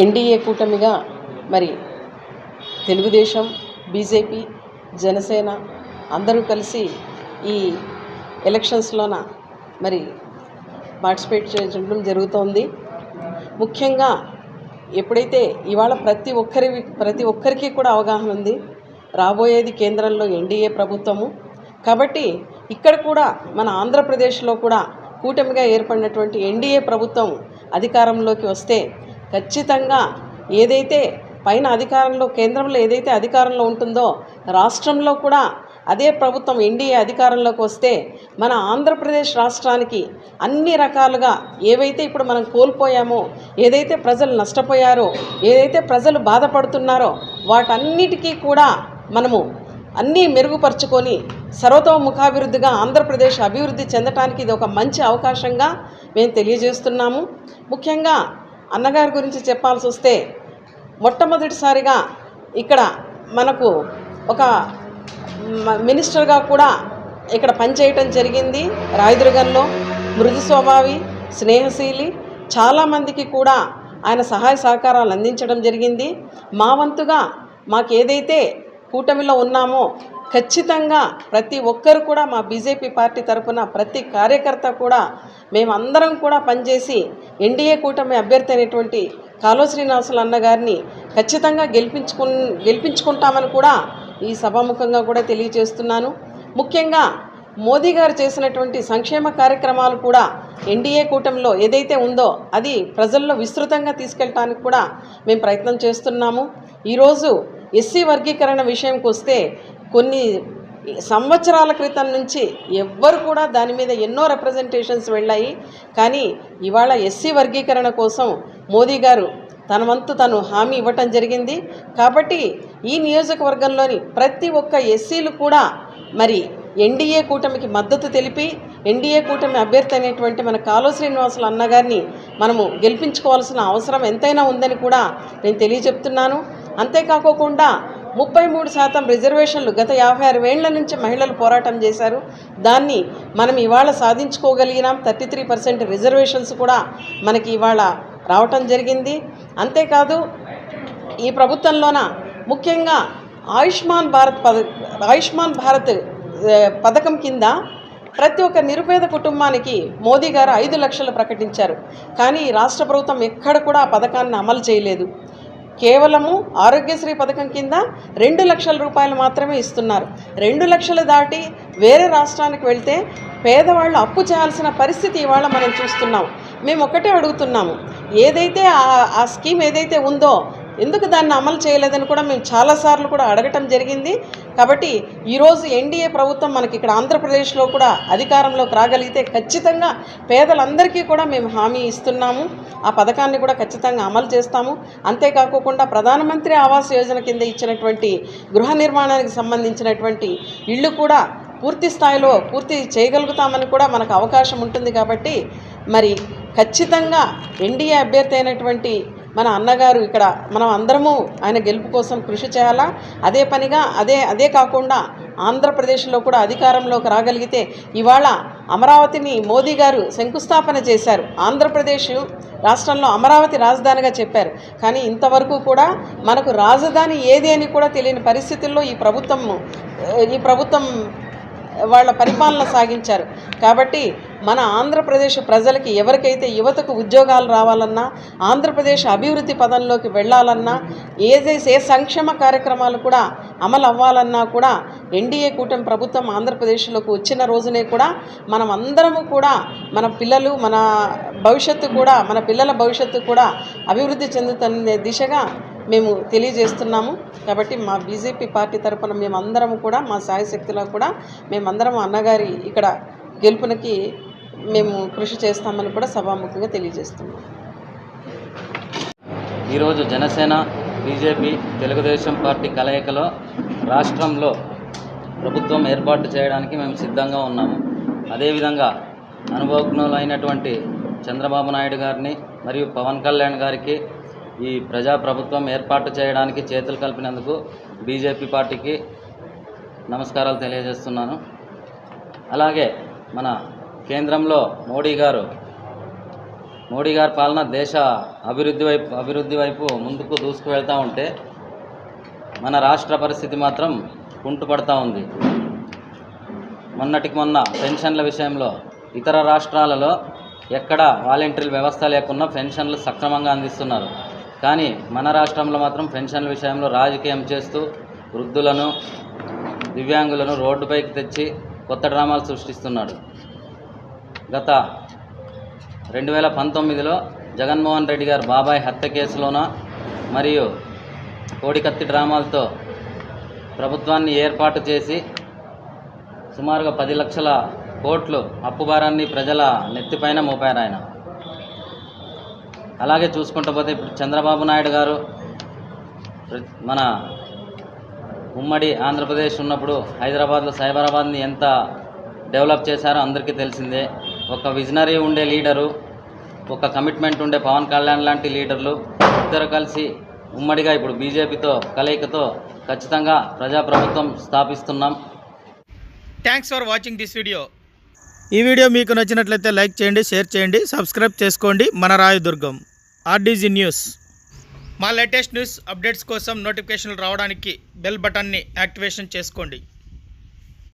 NDA కూటమిగా మరి Telugu Desam BJP Janasena అందరూ కలిసి ఈ ఎలక్షన్స్లోన మరి పార్టిసిపేట్ చేయడం జరుగుతోంది. ముఖ్యంగా ఎప్పుడైతే ఇవాళ ప్రతి ఒక్కరి ప్రతి ఒక్కరికి కూడా అవగాహన ఉంది రాబోయేది కేంద్రంలో ఎన్డీఏ ప్రభుత్వము. కాబట్టి ఇక్కడ కూడా మన ఆంధ్రప్రదేశ్లో కూడా కూటమిగా ఏర్పడినటువంటి ఎన్డీఏ ప్రభుత్వం అధికారంలోకి వస్తే ఖచ్చితంగా ఏదైతే పైన అధికారంలో కేంద్రంలో ఏదైతే అధికారంలో ఉంటుందో రాష్ట్రంలో కూడా అదే ప్రభుత్వం ఎన్డీఏ అధికారంలోకి వస్తే మన ఆంధ్రప్రదేశ్ రాష్ట్రానికి అన్ని రకాలుగా ఏవైతే ఇప్పుడు మనం కోల్పోయామో ఏదైతే ప్రజలు నష్టపోయారో ఏదైతే ప్రజలు బాధపడుతున్నారో వాటన్నిటికీ కూడా మనము అన్నీ మెరుగుపరుచుకొని సర్వతోముఖాభివృద్ధిగా ఆంధ్రప్రదేశ్ అభివృద్ధి చెందటానికి ఇది ఒక మంచి అవకాశంగా మేము తెలియజేస్తున్నాము. ముఖ్యంగా అన్నగారి గురించి చెప్పాల్సి వస్తే మొట్టమొదటిసారిగా ఇక్కడ మనకు ఒక మినిస్టర్గా కూడా ఇక్కడ పనిచేయటం జరిగింది. రాయదుర్గంలో మృదు స్వభావి స్నేహశీలి చాలామందికి కూడా ఆయన సహాయ సహకారాలు అందించడం జరిగింది. మా వంతుగా మాకు ఏదైతే కూటమిలో ఉన్నామో ఖచ్చితంగా ప్రతి ఒక్కరు కూడా మా బీజేపీ పార్టీ తరఫున ప్రతి కార్యకర్త కూడా మేమందరం కూడా పనిచేసి ఎన్డీఏ కూటమి అభ్యర్థి అయినటువంటి కాలో శ్రీనివాసులు అన్న గారిని ఖచ్చితంగా గెలిపించుకు గెలిపించుకుంటామని కూడా ఈ సభాముఖంగా కూడా తెలియజేస్తున్నాను. ముఖ్యంగా మోదీ గారు చేసినటువంటి సంక్షేమ కార్యక్రమాలు కూడా ఎన్డీఏ కూటమిలో ఏదైతే ఉందో అది ప్రజల్లో విస్తృతంగా తీసుకెళ్ళటానికి కూడా మేము ప్రయత్నం చేస్తున్నాము. ఈరోజు ఎస్సీ వర్గీకరణ విషయంకి వస్తే కొన్ని సంవత్సరాల క్రితం నుంచి ఎవ్వరు కూడా దాని మీద ఎన్నో రిప్రజెంటేషన్స్ వెళ్ళాయి. కానీ ఇవాళ ఎస్సీ వర్గీకరణ కోసం మోదీ గారు తన వంతు తను హామీ ఇవ్వటం జరిగింది. కాబట్టి ఈ నియోజకవర్గంలోని ప్రతి ఒక్క ఎస్సీలు కూడా మరి ఎన్డీఏ కూటమికి మద్దతు తెలిపి ఎన్డీఏ కూటమి అభ్యర్థి అనేటువంటి మన కాలో శ్రీనివాసులు అన్నగారిని మనము గెలిపించుకోవాల్సిన అవసరం ఎంతైనా ఉందని కూడా నేను తెలియజెప్తున్నాను. అంతేకాకోకుండా ముప్పై మూడు శాతం రిజర్వేషన్లు గత యాభై ఆరు వేళ్ళ నుంచి మహిళలు పోరాటం చేశారు. దాన్ని మనం ఇవాళ సాధించుకోగలిగినాం. థర్టీ త్రీ పర్సెంట్ రిజర్వేషన్స్ కూడా మనకి ఇవాళ రావటం జరిగింది. అంతేకాదు ఈ ప్రభుత్వంలోన ముఖ్యంగా ఆయుష్మాన్ భారత్ పద ఆయుష్మాన్ భారత్ పథకం కింద ప్రతి ఒక్క నిరుపేద కుటుంబానికి మోదీ గారు ఐదు లక్షలు ప్రకటించారు. కానీ రాష్ట్ర ప్రభుత్వం ఎక్కడ కూడా ఆ పథకాన్ని అమలు చేయలేదు. కేవలము ఆరోగ్యశ్రీ పథకం కింద రెండు లక్షల రూపాయలు మాత్రమే ఇస్తున్నారు. రెండు లక్షలు దాటి వేరే రాష్ట్రానికి వెళ్తే పేదవాళ్ళు అప్పు చేయాల్సిన పరిస్థితి ఇవాళ మనం చూస్తున్నాం. మేము ఒకటే అడుగుతున్నాము. ఏదైతే ఆ- ఆ స్కీమ్ ఏదైతే ఉందో ఎందుకు దాన్ని అమలు చేయలేదని కూడా మేము చాలాసార్లు కూడా అడగటం జరిగింది. కాబట్టి ఈరోజు ఎన్డీఏ ప్రభుత్వం మనకి ఇక్కడ ఆంధ్రప్రదేశ్లో కూడా అధికారంలోకి రాగలిగితే ఖచ్చితంగా పేదలందరికీ కూడా మేము హామీ ఇస్తున్నాము. ఆ పథకాన్ని కూడా ఖచ్చితంగా అమలు చేస్తాము. అంతేకాకుండా ప్రధానమంత్రి ఆవాస్ యోజన కింద ఇచ్చినటువంటి గృహ నిర్మాణానికి సంబంధించినటువంటి ఇళ్ళు కూడా పూర్తి స్థాయిలో పూర్తి చేయగలుగుతామని కూడా మనకు అవకాశం ఉంటుంది కాబట్టి మరి ఖచ్చితంగా ఎన్డీఏ అభ్యర్థి అయినటువంటి మన అన్నగారు ఇక్కడ మనం అందరము ఆయన గెలుపు కోసం కృషి చేయాలా? అదే పనిగా అదే అదే కాకుండా ఆంధ్రప్రదేశ్లో కూడా అధికారంలోకి రాగలిగితే ఇవాళ అమరావతిని మోదీ గారు శంకుస్థాపన చేశారు. ఆంధ్రప్రదేశ్ రాష్ట్రంలో అమరావతి రాజధానిగా చెప్పారు. కానీ ఇంతవరకు కూడా మనకు రాజధాని ఏది అని కూడా తెలియని పరిస్థితుల్లో ఈ ప్రభుత్వం ఈ ప్రభుత్వం వాళ్ళ పరిపాలన సాగించారు. కాబట్టి మన ఆంధ్రప్రదేశ్ ప్రజలకి ఎవరికైతే యువతకు ఉద్యోగాలు రావాలన్నా ఆంధ్రప్రదేశ్ అభివృద్ధి పదంలోకి వెళ్ళాలన్నా ఏదైతే ఏ సంక్షేమ కార్యక్రమాలు కూడా అమలు అవ్వాలన్నా కూడా ఎన్డీఏ కూటమి ప్రభుత్వం ఆంధ్రప్రదేశ్లోకి వచ్చిన రోజునే కూడా మనం అందరము కూడా మన పిల్లలు మన భవిష్యత్తు కూడా మన పిల్లల భవిష్యత్తు కూడా అభివృద్ధి చెందుతున్న దిశగా మేము తెలియజేస్తున్నాము. కాబట్టి మా బీజేపీ పార్టీ తరఫున మేమందరం కూడా మా సాయశక్తిలో కూడా మేమందరం అన్నగారి ఇక్కడ గెలుపునకి మేము కృషి చేస్తామని కూడా సభాముఖంగా తెలియజేస్తున్నాం. ఈరోజు జనసేన బీజేపీ తెలుగుదేశం పార్టీ కలయికలో రాష్ట్రంలో ప్రభుత్వం ఏర్పాటు చేయడానికి మేము సిద్ధంగా ఉన్నాము. అదేవిధంగా అనుభవజ్ఞులైనటువంటి చంద్రబాబు నాయుడు గారిని మరియు పవన్ కళ్యాణ్ గారికి ఈ ప్రజా ప్రభుత్వం ఏర్పాటు చేయడానికి చేతులు కలిపినందుకు బీజేపీ పార్టీకి నమస్కారాలు తెలియజేస్తున్నాను. అలాగే మన కేంద్రంలో మోడీ గారు మోడీ గారి పాలన దేశ అభివృద్ధి వైపు అభివృద్ధి వైపు ముందుకు దూసుకు వెళ్తూ ఉంటే మన రాష్ట్ర పరిస్థితి మాత్రం కుంటుపడతా ఉంది. మొన్నటికి మొన్న పెన్షన్ల విషయంలో ఇతర రాష్ట్రాలలో ఎక్కడ వాలంటీర్ వ్యవస్థ లేకున్నా పెన్షన్లు సక్రమంగా అందిస్తున్నారు. కానీ మన రాష్ట్రంలో మాత్రం పెన్షన్ల విషయంలో రాజకీయం చేస్తూ వృద్ధులను దివ్యాంగులను రోడ్డుపైకి తెచ్చి కొత్త డ్రామాలు సృష్టిస్తున్నాడు. గత రెండు వేల పంతొమ్మిదిలో జగన్మోహన్ రెడ్డి గారు బాబాయ్ హత్య కేసులోన మరియు కోడికత్తి డ్రామాలతో ప్రభుత్వాన్ని ఏర్పాటు చేసి సుమారుగా పది లక్షల కోట్లు అప్పు భారాన్ని ప్రజల నెత్తిపైన మోపారు ఆయన. అలాగే చూసుకుంటూ పోతే ఇప్పుడు చంద్రబాబు నాయుడు గారు మన ఉమ్మడి ఆంధ్రప్రదేశ్ ఉన్నప్పుడు హైదరాబాద్లో సైబరాబాద్ని ఎంత డెవలప్ చేశారో అందరికీ తెలిసిందే. ఒక విజనరీ ఉండే లీడరు ఒక కమిట్మెంట్ ఉండే పవన్ కళ్యాణ్ లాంటి లీడర్లు ఇద్దరు కలిసి ఉమ్మడిగా ఇప్పుడు బీజేపీతో కలయికతో ఖచ్చితంగా ప్రజాప్రభుత్వం స్థాపిస్తున్నాం. Thanks for watching this video ఈ వీడియో మీకు నచ్చినట్లయితే లైక్ చేయండి షేర్ చేయండి సబ్స్క్రైబ్ చేసుకోండి. మన రాయదుర్గం ఆర్డీజీ న్యూస్ మా లేటెస్ట్ న్యూస్ అప్డేట్స్ కోసం నోటిఫికేషన్లు రావడానికి బెల్ బటన్ని యాక్టివేషన్ చేసుకోండి.